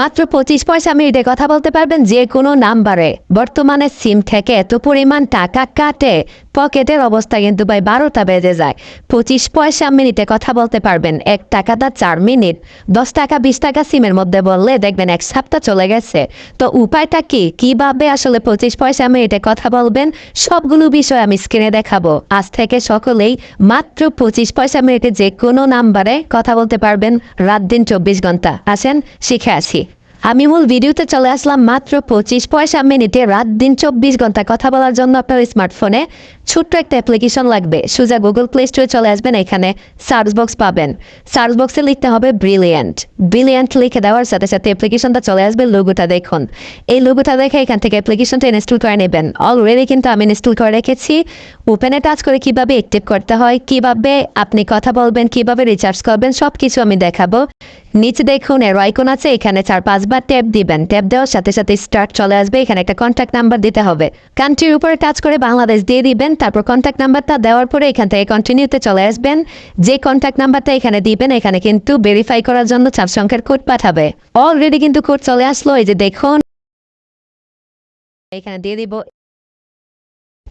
মাত্র পঁচিশ পয়সা মিনিটে কথা বলতে পারবেন যে কোনো নাম্বারে। বর্তমানে সিম থেকে এত পরিমাণ টাকা কাটে পকেটের অবস্থা কিন্তু ভাই বারোটা বেজে যায়। পঁচিশ পয়সা মিনিটে কথা বলতে পারবেন, এক টাকাটা চার মিনিট। দশ টাকা, বিশ টাকা সিমের মধ্যে বললে দেখবেন এক সপ্তাহ চলে গেছে। তো উপায়টা কি? কীভাবে আসলে পঁচিশ পয়সা মিনিটে কথা বলবেন? সবগুলো বিষয় আমি স্ক্রিনে দেখাবো। আজ থেকে সকলেই মাত্র পঁচিশ পয়সা মিনিটে যে কোনো নাম্বারে কথা বলতে পারবেন। রাত দিন চব্বিশ ঘণ্টা। আসেন, শিখে আসি। আমি মূল ভিডিওতে চলে আসলাম মাত্র পঁচিশ পয়সা মিনিটে রাত দিন চব্বিশ ঘণ্টা কথা বলার জন্য আপনার স্মার্টফোনে। ছোট্ট একটা অ্যাপ্লিকেশন লাগবে। সোজা গুগল প্লে স্টোরে চলে আসবেন, এখানে সার্চ বক্স পাবেন। সার্চ বক্সে লিখতে হবে ব্রিলিয়ান্ট ব্রিলিয়ান্ট লিখে দেওয়ার সাথে সাথে অ্যাপ্লিকেশনটা চলে আসবে লোগোটা দেখুন। এই লোগোটা দেখে এখান থেকে অ্যাপ্লিকেশনটা ইনস্টল করে নেবেন। অলরেডি কিন্তু আমি ইনস্টল করে রেখেছি। ওপেনে টাচ করে কীভাবে অ্যাক্টিভ করতে হয়, কীভাবে আপনি কথা বলবেন, কীভাবে রিচার্জ করবেন সব কিছু আমি দেখাবো। নিচে দেখুন এর আইকন আছে, এখানে চার, পাঁচবার ট্যাপ দিবেন। ট্যাপ দেওয়ার সাথে সাথে স্টার্ট চলে আসবে, এখানে একটা কন্ট্যাক্ট নাম্বার দিতে হবে। কান্ট্রির উপরে টাচ করে বাংলাদেশ দিয়ে দিবেন, তারপর কন্ট্যাক্ট নাম্বারটা দেওয়ার পরে এখান থেকে কন্টিনিউতে চলে আসবেন। যে কন্ট্যাক্ট নাম্বারটা এখানে দিবেন, এখানে কিন্তু ভেরিফাই করার জন্য চার সংখ্যার কোড পাঠাবে। অলরেডি কিন্তু কোড চলে আসলো, এই যে দেখুন। এখানে দিয়ে দিব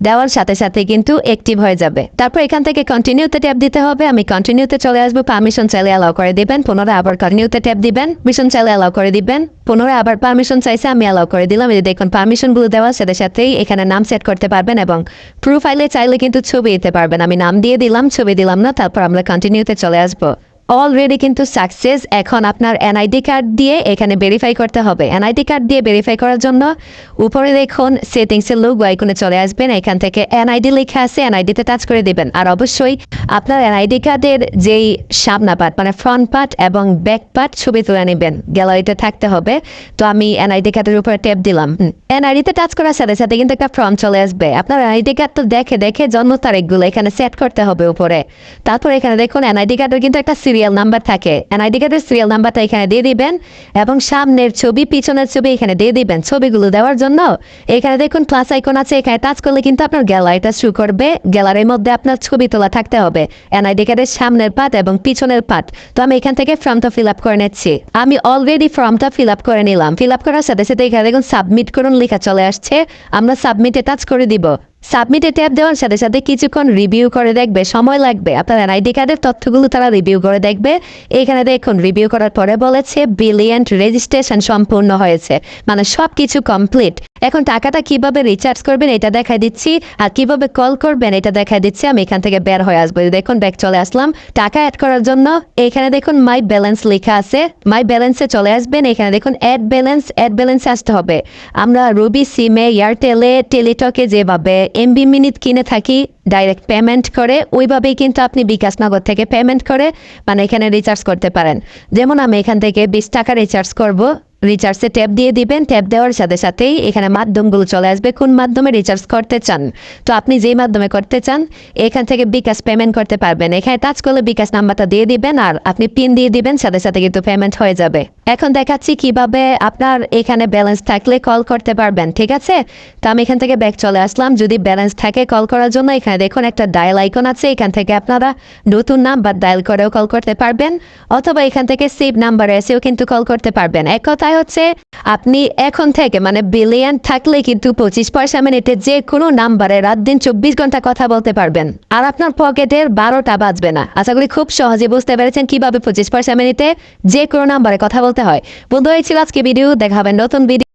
দেওয়ার সাথে সাথে কিন্তু অ্যাক্টিভ হয়ে যাবে। তারপর এখান থেকে কন্টিনিউতে ট্যাপ দিতে হবে। আমি কন্টিনিউতে চলে আসব। পারমিশন চাইলে অ্যালাউ করে দিবেন। পুনরায় আবার কন্টিনিউতে ট্যাপ দিবেন। মিশন চাইলে অ্যালাউ করে দিবেন। পুনরায় আবার পারমিশন চাইছে, আমি অ্যালাউ করে দিলাম। এই দেখুন পারমিশনগুলো দেওয়ার সাথে সাথেই এখানে নাম সেট করতে পারবেন এবং প্রোফাইলে চাইলে কিন্তু ছবি দিতে পারবেন। আমি নাম দিয়ে দিলাম, ছবি দিলাম না, তারপর আমরা কন্টিনিউতে চলে আসব। অলরেডি কিন্তু সাকসেস এখন আপনার এনআইডি কার্ড দিয়ে এখানে ভেরিফাই করতে হবে। এনআইডি কার্ড দিয়ে ভেরিফাই করার জন্য উপরে দেখুন সেটিংসের লোক আইকনে চলে আসবেন। এখান থেকে এনআইডি লেখা আছে এনআইডিতে টাচ করে দিবেন। আর অবশ্যই আপনার এনআইডি কার্ডের যেই সামনা পার্ট মানে ফ্রন্ট পার্ট এবং ব্যাক পার্ট ছবি তুলে নেবেন। গ্যালারিতে থাকতে হবে। তো আমি এনআইডি কার্ডের উপরে ট্যাপ দিলাম। এনআইডিতে টাচ করার সাথে সাথে কিন্তু একটা ফর্ম চলে আসবে। আপনার এনআইডি কার্ড তো দেখে দেখে জন্ম তারিখগুলো এখানে সেট করতে হবে উপরে। তারপর এখানে দেখুন এনআইডি কার্ডের কিন্তু একটা সিরিয়াল নাম্বার থাকে। এনআইডি কার্ডের সিরিয়াল নাম্বারটা এখানে দিয়ে দিবেন, এবং সামনের ছবি, পিছনের ছবি এখানে দিয়ে দিবেন ছবিগুলো দেওয়ার জন্য। এখানে দেখুন প্লাস আইকন আছে, এখানে টাচ করলে কিন্তু আপনার গ্যালারিটা শুরু করবে। গ্যালারির মধ্যে আপনার ছবি তোলা থাকতে হবে। এনআইডি কার্ডের সামনের পাট এবং পিছনের পাট তো আমি এখান থেকে ফর্মটা ফিল আপ করে নিচ্ছি। আমি অলরেডি ফর্মটা ফিল আপ করে নিলাম। ফিল আপ করার সাথে সাথে এখানে দেখুন সাবমিট করুন লেখা চলে আসছে। আমরা সাবমিটে টাচ করে দিব। সাবমিটে ট্যাপ দেওয়ার সাথে সাথে কিছুক্ষণ রিভিউ করে দেখবে, সময় লাগবে। আপনার আইডি কার্ডের তথ্যগুলো তারা রিভিউ করে দেখবে। এখানে দেখুন রিভিউ করার পরে বলেছে ব্রিলিয়েন্ট রেজিস্ট্রেশন সম্পূর্ণ হয়েছে। মানে সব কিছু কমপ্লিট এখন টাকাটা কীভাবে রিচার্জ করবেন এটা দেখাই দিচ্ছি, আর কীভাবে কল করবেন এটা দেখাই দিচ্ছি, আমি এখান থেকে বের হয়ে আসব। দেখুন ব্যাক চলে আসলাম। টাকা অ্যাড করার জন্য এখানে দেখুন মাই ব্যালেন্স লেখা আছে। মাই ব্যালেন্সে চলে আসবেন, এখানে দেখুন অ্যাড ব্যালেন্স অ্যাড ব্যালেন্সে আসতে হবে। আমরা রুবি সিমে এয়ারটেলে টেলিটকে যেভাবে এমবি মিনিট কিনে থাকি ডাইরেক্ট পেমেন্ট করে, ওইভাবেই কিন্তু আপনি বিকাশ নগর থেকে পেমেন্ট করে মানে এখানে রিচার্জ করতে পারেন। যেমন আমি এখান থেকে বিশ টাকা রিচার্জ করব রিচার্জে ট্যাপ দিয়ে দিবেন ট্যাপ দেওয়ার সাথে সাথেই এখানে মাধ্যমগুলো চলে আসবে, কোন মাধ্যমে রিচার্জ করতে চান। তো আপনি যেই মাধ্যমে করতে চান, এখান থেকে বিকাশ পেমেন্ট করতে পারবেন। এখানে টাচ করলে বিকাশ নাম্বারটা দিয়ে দিবেন আর আপনি পিন দিয়ে দিবেন, সাথে সাথে কিন্তু পেমেন্ট হয়ে যাবে। এখন দেখাচ্ছি কীভাবে আপনার এখানে ব্যালেন্স থাকলে কল করতে পারবেন, ঠিক আছে? তো আমি এখান থেকে ব্যাক চলে আসলাম। যদি ব্যালেন্স থাকে কল করার জন্য, এখানে দেখুন একটা ডায়াল আইকন আছে, এখান থেকে আপনারা নতুন নাম্বার ডায়াল করেও কল করতে পারবেন, অথবা এখান থেকে সেভ নাম্বার এসেও কিন্তু কল করতে পারবেন। এক কথায় হচ্ছে আপনি এখন থেকে মানে বিলিয়ন থাকলে কিন্তু পঁচিশ পয়সা মিনিটে যে কোনো নাম্বারে রাত দিন চব্বিশ ঘণ্টা কথা বলতে পারবেন। আর আপনার পকেটের বারোটা বাজবে না। আশা করি খুব সহজে বুঝতে পেরেছেন কীভাবে পঁচিশ পয়সা মিনিটে যে কোনো নাম্বারে কথা বলতে হয়। বন্ধু হয়েছিল আজকে ভিডিও দেখাবেন নতুন ভিডিও